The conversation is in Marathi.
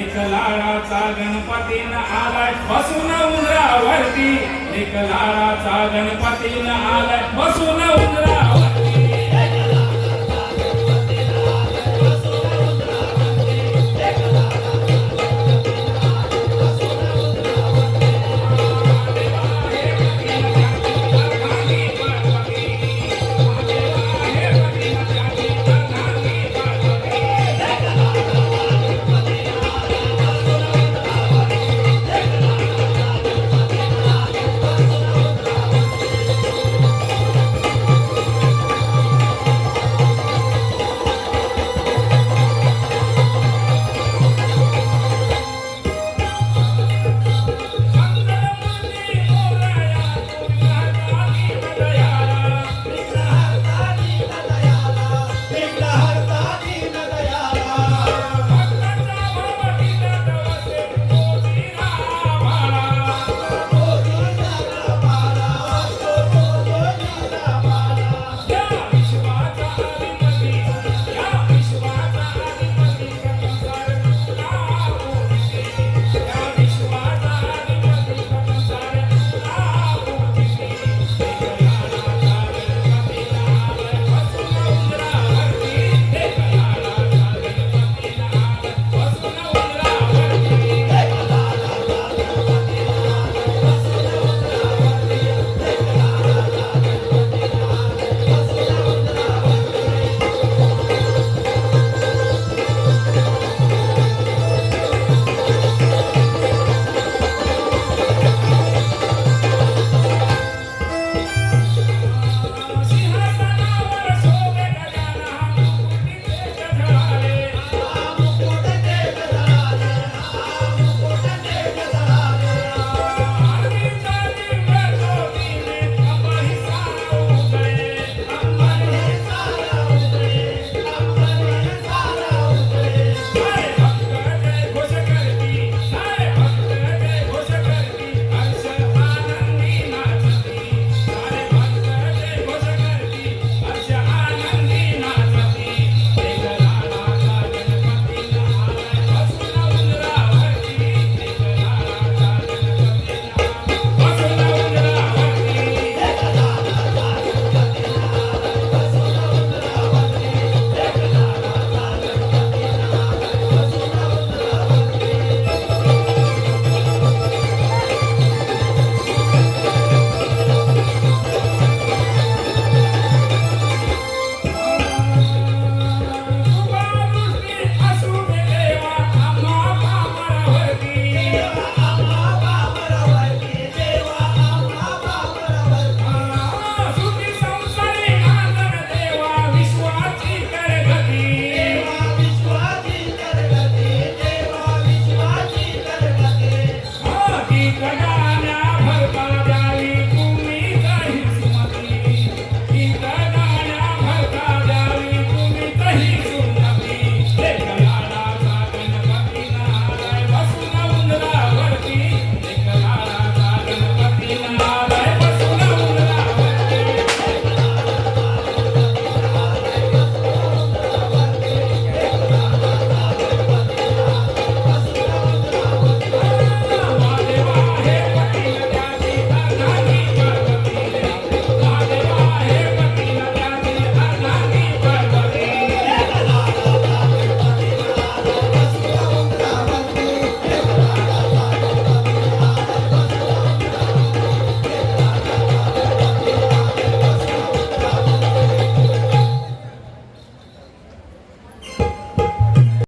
एक लाडाचा गणपतीन आलाय. बसून उंदरावरती. एक लाडाचा गणपतीन आलाय. बसून भगवान